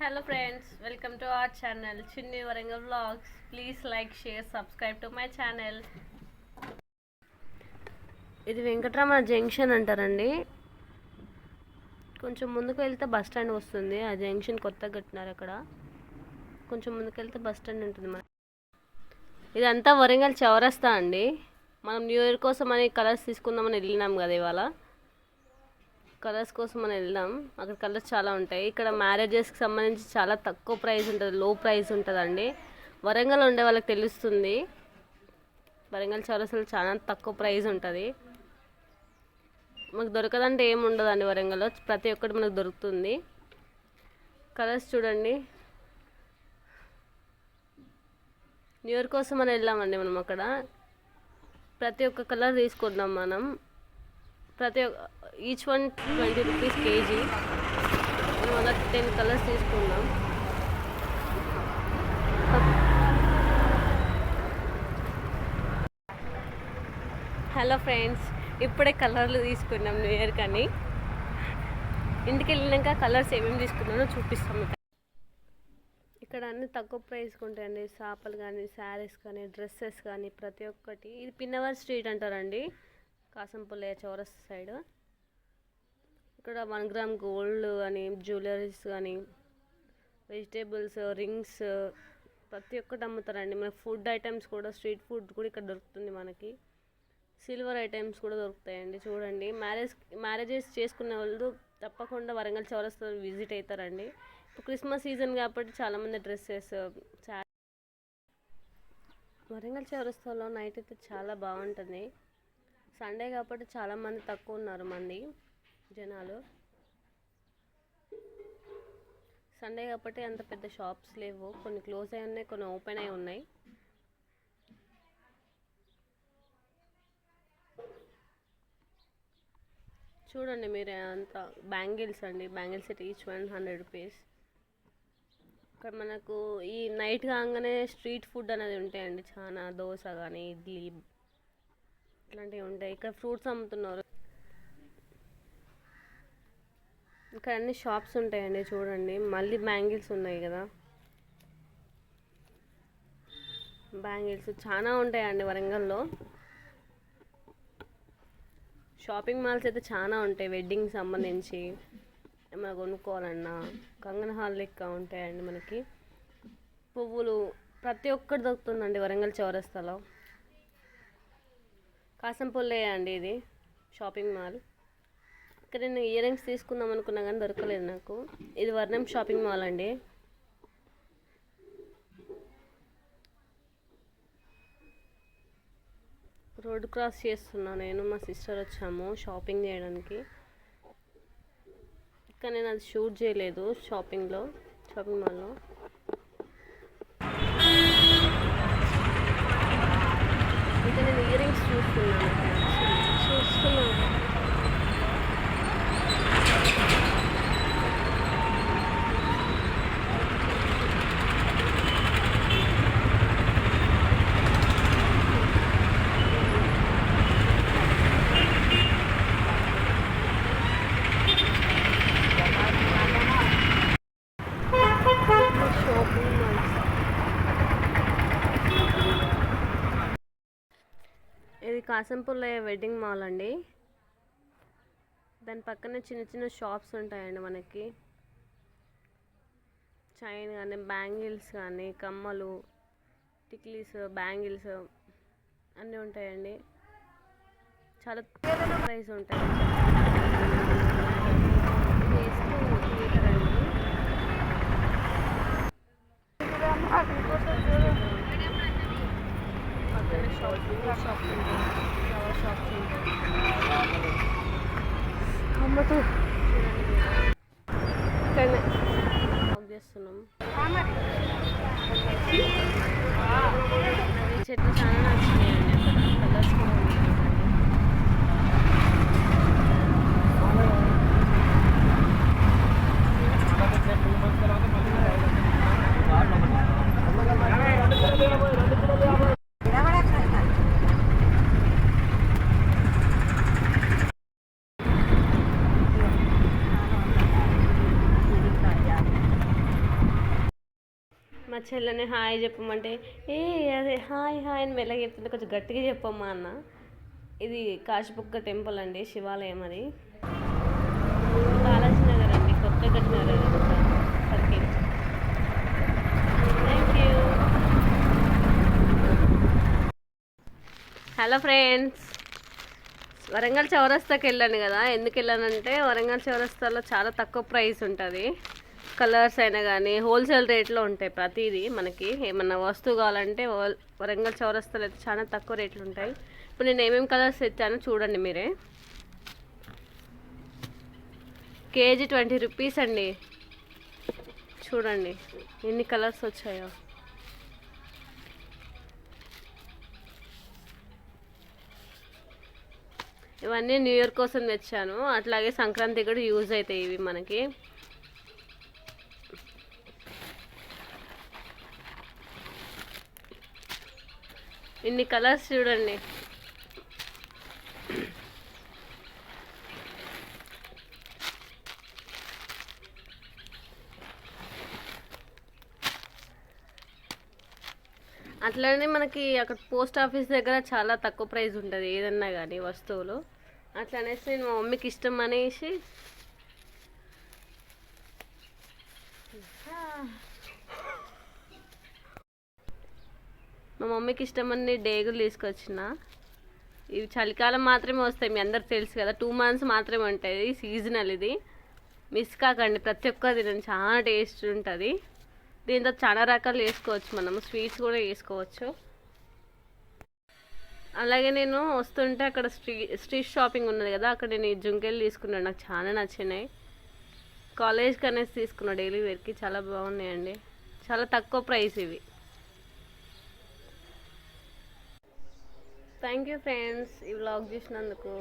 Hello friends welcome to our channel Chinni Warangal vlogs please like share subscribe to my channel ఇది Venkataramana junction అంటారండి. కొంచెం ముందుకు వెళ్తే bus stand వస్తుంది. ఆ జంక్షన్ కొత్తగా కట్టినారు అక్కడ. కొంచెం ముందుకు వెళ్తే బస్ స్టాండ్ ఉంటుంది మన ఇదంతా వరంగల్ చౌరస్తా అండి. మనం న్యూ ఇయర్ కోసం అని కలర్స్ తీసుకుందామని వెళ్ళినాం కదా ఇవాళ. కలర్స్ కోసం మనం వెళ్దాం. అక్కడ కలర్స్ చాలా ఉంటాయి. ఇక్కడ మ్యారేజెస్కి సంబంధించి చాలా తక్కువ ప్రైస్ ఉంటుంది. లో ప్రైస్ ఉంటుందండి. వరంగల్ ఉండే వాళ్ళకి తెలుస్తుంది. వరంగల్ చౌరసలు చాలా తక్కువ ప్రైస్ ఉంటుంది. మనకు దొరకదంటే ఏమి ఉండదండి వరంగల్లో. ప్రతి ఒక్కటి మనకు దొరుకుతుంది. కలర్స్ చూడండి. న్యూ ఇయర్ కోసం మనం వెళ్ళామండి మనం అక్కడ. ప్రతి ఒక్క కలర్ తీసుకుందాం మనం. ప్రతి each one twenty rupees kg మేము అలా టెన్ కలర్స్ తీసుకున్నాం హలో ఫ్రెండ్స్ ఇప్పుడే కలర్లు తీసుకున్నాం న్యూ ఇయర్ కానీ ఇంటికి వెళ్ళినాక కలర్స్ ఏమేమి తీసుకున్నానో చూపిస్తాం ఇక్కడ అన్ని తక్కువ ప్రైస్కి ఉంటాయండి. చేపలు కానీ శారీస్ కానీ డ్రెస్సెస్ కానీ ప్రతి ఒక్కటి. ఇది పిన్నవర్ స్ట్రీట్ అంటారండి. కాసంపల్లి చౌరస్ సైడ్. ఇక్కడ వన్ గ్రామ్ గోల్డ్ అని జ్యువెలరీస్ కానీ వెజిటేబుల్స్ రింగ్స్ ప్రతి ఒక్కటి అమ్ముతారండి. మన ఫుడ్ ఐటమ్స్ కూడా స్ట్రీట్ ఫుడ్ కూడా ఇక్కడ దొరుకుతుంది మనకి. సిల్వర్ ఐటమ్స్ కూడా దొరుకుతాయండి. చూడండి మ్యారేజ్ మ్యారేజెస్ చేసుకునే వాళ్ళు తప్పకుండా వరంగల్ చౌరస్తా విజిట్ అవుతారండి ఇప్పుడు క్రిస్మస్ సీజన్ కాబట్టి చాలామంది డ్రెస్సెస్ చా వరంగల్ చౌరస్తాలో నైట్ అయితే చాలా బాగుంటుంది. సండే కాబట్టి చాలామంది తక్కువ ఉన్నారు మంది జనాలు. సండే కాబట్టి అంత పెద్ద షాప్స్ లేవు. కొన్ని క్లోజ్ అయి ఉన్నాయి కొన్ని ఓపెన్ అయి ఉన్నాయి. చూడండి మీరు అంత బ్యాంగిల్స్ అండి. బ్యాంగిల్స్ అయితే ఈచ్ వన్ హండ్రెడ్ రూపీస్ ఇక్కడ మనకు ఈ నైట్ కాగానే స్ట్రీట్ ఫుడ్ అనేది ఉంటాయండి. చాలా దోశ కానీ ఇడ్లీ ఇట్లాంటివి ఉంటాయి. ఇక్కడ ఫ్రూట్స్ అమ్ముతున్నారు. ఇక్కడ అన్ని షాప్స్ ఉంటాయండి చూడండి. మళ్ళీ బ్యాంగిల్స్ ఉన్నాయి కదా. బ్యాంగిల్స్ చాలా ఉంటాయండి వరంగల్లో. షాపింగ్ మాల్స్ అయితే చాలా ఉంటాయి వెడ్డింగ్ సంబంధించి. ఏమైనా కొనుక్కోవాలన్నా. కంగన హాల్ లెక్క ఉంటాయండి మనకి. పువ్వులు ప్రతి ఒక్కటి దొరుకుతుందండి వరంగల్ చౌరస్తాలో. కాసంపల్లే అండి ఇది షాపింగ్ మాల్. ఇక్కడ నేను ఇయర్ రింగ్స్ తీసుకుందాం అనుకున్నా కానీ దొరకలేదు నాకు. ఇది వర్ణం షాపింగ్ మాల్ అండి. రోడ్ క్రాస్ చేస్తున్నా నేను మా సిస్టర్ వచ్చాము షాపింగ్ చేయడానికి. కానీ నేను అది షూట్ చేయలేదు షాపింగ్లో షాపింగ్ మాల్లో. చూస్తున్నాను కాసంపూర్లో వెడ్డింగ్ మాల్ అండి? దాని పక్కనే చిన్న చిన్న షాప్స్ ఉంటాయండి మనకి. చైన్ కానీ బ్యాంగిల్స్ కానీ కమ్మలు టిక్లీస్ బ్యాంగిల్స్ అన్నీ ఉంటాయండి. చాలా ప్రైస్ ఉంటాయి. ఇది థియేటర్ అండి పక్కన షాప్స్ ఉంటాయి ఫ్లవర్ షాప్స్ ఉంటాయి అమ్మతో ఇక్కడనే వాక్ చేస్తున్నాం చెట్లు చాలా నచ్చింది మా చెల్లెని హాయ్ చెప్పమంటే ఏ అదే హాయ్ హాయ్ అని మెల్లగా చెప్తుంటే కొంచెం గట్టిగా చెప్పమ్మా అన్న. ఇది కాశీపుక్క టెంపుల్ అండి శివాలయం అది. బాలాజీ నగర్ అండి కొత్త కట్టినారు circle thank you hello friends Warangal చౌరస్తాకి వెళ్ళాను కదా ఎందుకు వెళ్ళానంటే వరంగల్ చౌరస్తాలో చాలా తక్కువ ప్రైస్ ఉంటుంది. కలర్స్ అయినా కానీ హోల్సేల్ రేట్లో ఉంటాయి ప్రతిదీ మనకి. ఏమన్నా వస్తువు కావాలంటే వరంగల్ చౌరస్తాలు అయితే చాలా తక్కువ రేట్లు ఉంటాయి. ఇప్పుడు నేను ఏమేమి కలర్స్ తెచ్చానో చూడండి మీరే. కేజీ ట్వంటీ రూపీస్ అండి. చూడండి ఎన్ని కలర్స్ వచ్చాయో. ఇవన్నీ న్యూ ఇయర్ కోసం తెచ్చాను. అట్లాగే సంక్రాంతి కూడా యూజ్ అవుతాయి ఇవి మనకి. ఇన్ని కలర్స్ చూడండి. అట్లనే మనకి అక్కడ పోస్ట్ ఆఫీస్ దగ్గర చాలా తక్కువ ప్రైస్ ఉంటుంది ఏదన్నా కానీ వస్తువులు. అట్లా అనేసి నేను మా మమ్మీకి ఇష్టం అనేసి. మమ్మీకి ఇష్టమని డేగులు తీసుకొచ్చిన. ఇవి చలికాలం మాత్రమే వస్తాయి మీ అందరికి తెలుసు కదా. టూ మంత్స్ మాత్రమే ఉంటాయి సీజనల్ ఇది. మిస్ కాకండి ప్రతి ఒక్కది నేను చాలా టేస్ట్ ఉంటుంది. దీంతో చాలా రకాలు వేసుకోవచ్చు మనం స్వీట్స్ కూడా వేసుకోవచ్చు. అలాగే నేను వస్తుంటే అక్కడ స్ట్రీట్ స్ట్రీట్ షాపింగ్ ఉన్నది కదా అక్కడ నేను ఈ జుంకెలు తీసుకున్నాను నాకు చాలా నచ్చినాయి. కాలేజ్కి అనేసి తీసుకున్నా డైలీ వేర్కి చాలా బాగున్నాయండి. చాలా తక్కువ ప్రైస్ ఇవి. థ్యాంక్ యూ ఫ్రెండ్స్ ఈ వ్లాగ్ చూసినందుకు.